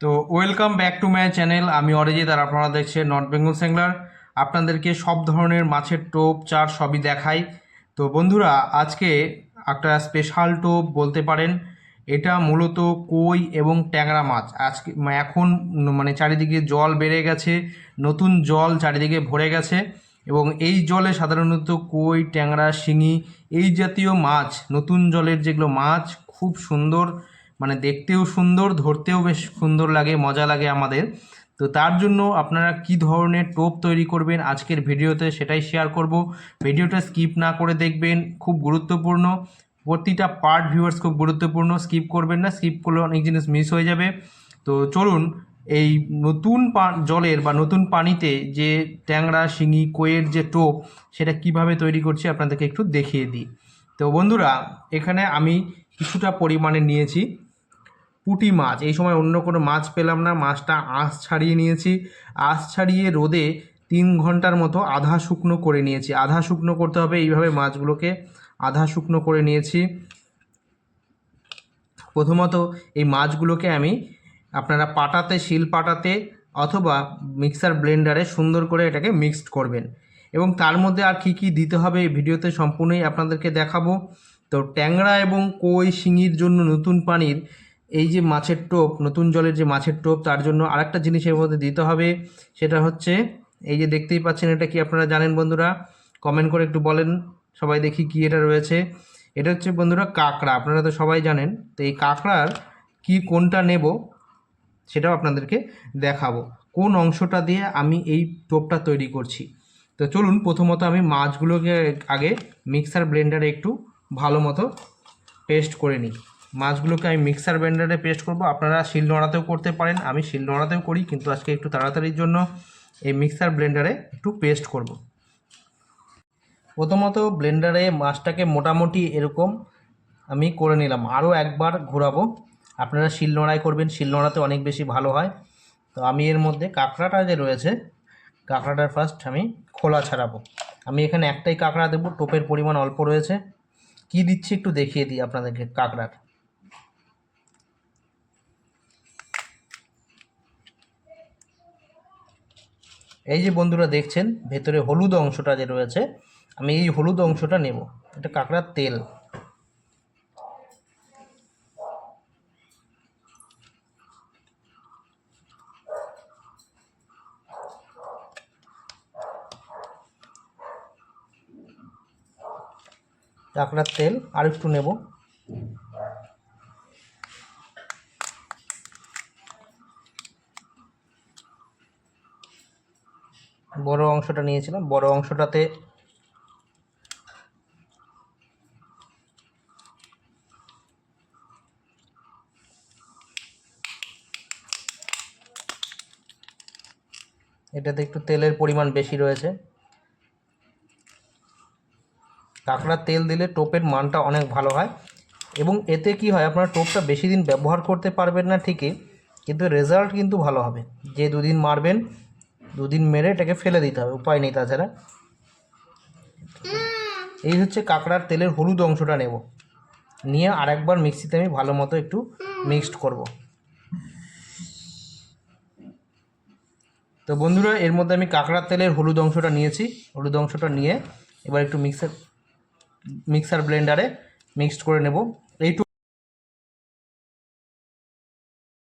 তো welcome back to my channel. আমি অরিজিৎ আর আপনারা দেখছেন নর্থ বেঙ্গল স্যাংলার আপনাদেরকে সব ধরনের মাছের টোপ, চার সবই দেখাই। তো বন্ধুরা, আজকে একটা স্পেশাল টোপ বলতে পারেন, এটা মূলত কই এবং ট্যাংরা মাছ। আজকে এখন মানে চারিদিকে জল বেড়ে গেছে, নতুন জল চারিদিকে ভরে গেছে এবং এই জলে সাধারণত কই, ট্যাংরা, শিঙি এই জাতীয় মাছ, নতুন জলের যেগুলো মাছ, খুব সুন্দর। মানে দেখতেও সুন্দর, ধরতেও বেশ সুন্দর লাগে, মজা লাগে আমাদের। তো তার জন্য আপনারা কি ধরনের টোপ তৈরি করবেন আজকের ভিডিওতে সেটাই শেয়ার করব। ভিডিওটা স্কিপ না করে দেখবেন, খুব গুরুত্বপূর্ণ। প্রতিটা পার্ট ভিউয়ার্স খুব গুরুত্বপূর্ণ স্কিপ করবেন না স্কিপ করলে অনেক জিনিস মিস হয়ে যাবে। তো চলুন, এই নতুন জলের বা নতুন পানিতে যে ট্যাংরা, শিঙি, কোয়ের যে টোপ, সেটা কীভাবে তৈরি করছি আপনাদেরকে একটু দেখিয়ে দিই। তো বন্ধুরা, এখানে আমি কিছুটা পরিমাণে নিয়েছি। পুঁটি মাছ। এই সময় অন্য কোনো মাছ পেলাম না। মাছটা আঁশ ছাড়িয়ে নিয়েছি। আঁশ ছাড়িয়ে রোদে তিন ঘণ্টার মতো আধা শুকনো করে নিয়েছি। আধা শুকনো করতে হবে। এইভাবে মাছগুলোকে আধা শুকনো করে নিয়েছি। প্রথমত এই মাছগুলোকে আমি আপনারা পাটাতে, শিল পাটাতে অথবা মিক্সার ব্লেন্ডারে সুন্দর করে এটাকে মিক্সড করবেন। এবং তার মধ্যে আর কি কি দিতে হবে এই ভিডিওতে সম্পূর্ণই আপনাদেরকে দেখাবো। তো ট্যাংরা এবং কই, শিঙির জন্য নতুন পানির এই যে মাছের টোপ, নতুন জলের যে মাছের টোপ, তার জন্য আরেকটা জিনিস এর মধ্যে দিতে হবে, সেটা হচ্ছে, এই যে দেখতেই পাচ্ছেন, এটা কি আপনারা জানেন বন্ধুরা? কমেন্ট করে একটু বলেন, সবাই দেখি কি এটা রয়েছে। এটা হচ্ছে বন্ধুরা কাঁকড়া, আপনারা তো সবাই জানেন। তো এই কাঁকড়ার কি কোনটা নেব, সেটাও আপনাদেরকে দেখাবো। কোন অংশটা দিয়ে আমি এই টোপটা তৈরি করছি? তো চলুন, প্রথমত আমি মাছগুলোকে আগে মিক্সার ব্লেন্ডারে একটু ভালো মতো পেস্ট করে নিই। মাছগুলোকে আমি মিক্সার ব্লেন্ডারে পেস্ট করব। আপনারা শিল নোড়াতেও করতে পারেন। আমি শিল নোড়াতেও করি, কিন্তু আজকে একটু তাড়াতাড়ির জন্য এই মিক্সার ব্লেন্ডারে একটু পেস্ট করব। প্রথমত ব্লেন্ডারে মাছটাকে মোটামুটি এরকম আমি করে নিলাম। আরও একবার ঘোরাবো। আপনারা শিল নোড়ায় করবেন। শিল নোড়াতে অনেক বেশি ভালো হয়। তো আমি এর মধ্যে কাঁকড়াটা যে রয়েছে কাঁকড়াটার ফার্স্ট আমি খোলা ছাড়াবো। আমি এখানে একটাই কাঁকড়া দেবো। টোপের পরিমাণ অল্প রয়েছে। কি দিচ্ছি একটু দেখিয়ে দিই আপনাদেরকে কাঁকড়ার। এই যে বন্ধুরা দেখছেন, ভেতরে হলুদ অংশটা যে রয়েছে, আমি এই হলুদ অংশটা নেব। এটা কাঁকড়ার তেল। কাঁকড়ার তেল আর একটু নেব। বড় অংশটা নিয়েছিলাম। বড় অংশটাতে এটাতে একটু তেলের পরিমাণ বেশি রয়েছে। কাঁকড়ার তেল দিলে টোপের মানটা অনেক ভালো হয় এবং এতে কি হয়, আপনার টোপটা বেশি দিন ব্যবহার করতে পারবেন না ঠিকই, কিন্তু রেজাল্ট কিন্তু ভালো হবে। যে দুদিন মারবেন দুদিন মেরে এটাকে ফেলে দিতে হবে, উপায় নেই তাছাড়া। এই হচ্ছে কাঁকড়ার তেলের হলুদ অংশটা নেব। নিয়ে আরেকবার মিক্সিতে আমি ভালো মতো একটু মিক্সড করব। তো বন্ধুরা, এর মধ্যে আমি কাঁকড়ার তেলের হলুদ অংশটা নিয়েছি। হলুদ অংশটা নিয়ে এবার একটু মিক্সার মিক্সার ব্লেন্ডারে মিক্সড করে নেব। এইটু